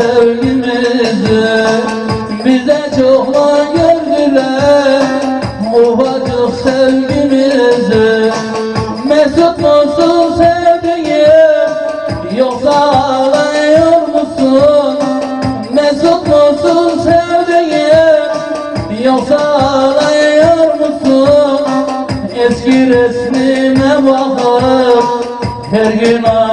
sevgimizi Bize çok mu gördüler Ufacık sevgimizi Mesut musun sevdiğim? Yoksa ağlıyor musun? Mesut musun sevdiğim? Yoksa ağlıyor musun? Eski resmime bakıp Her gün ağlıyor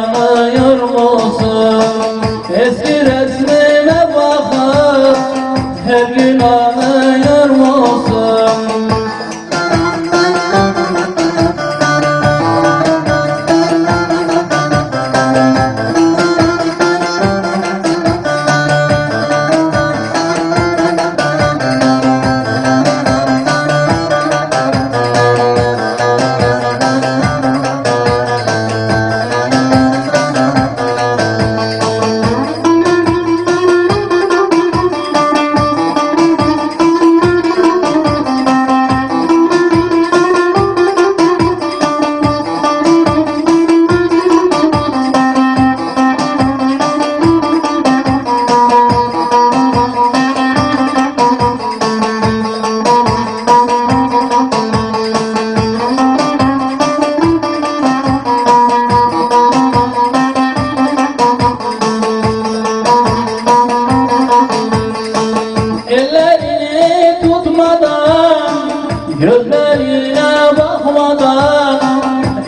Ellerini tutmadan Gözlerine bakmadan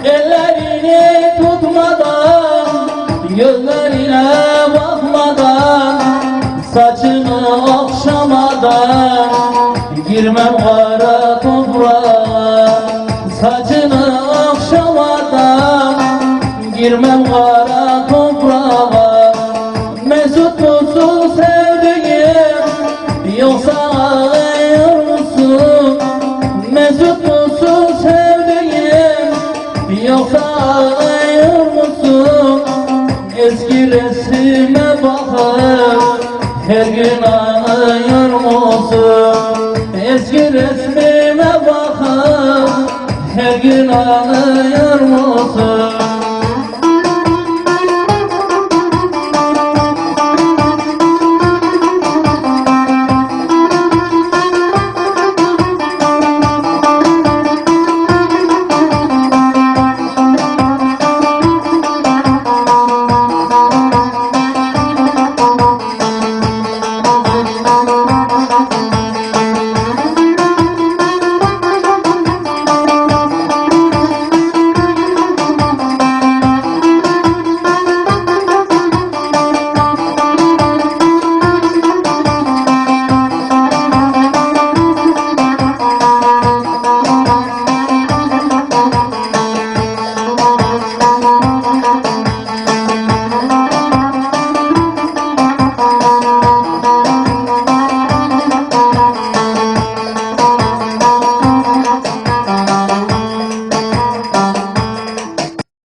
Ellerini tutmadan Gözlerine bakmadan Saçını okşamadan Girmem kara toprağa. Saçını okşamadan Girmem kara Mesut musun sevdiğim? Yoksa ağlıyor musun? Eski resime bakıp her gün ağlıyor musun? Eski resmime bakıp her gün ağlıyor musun?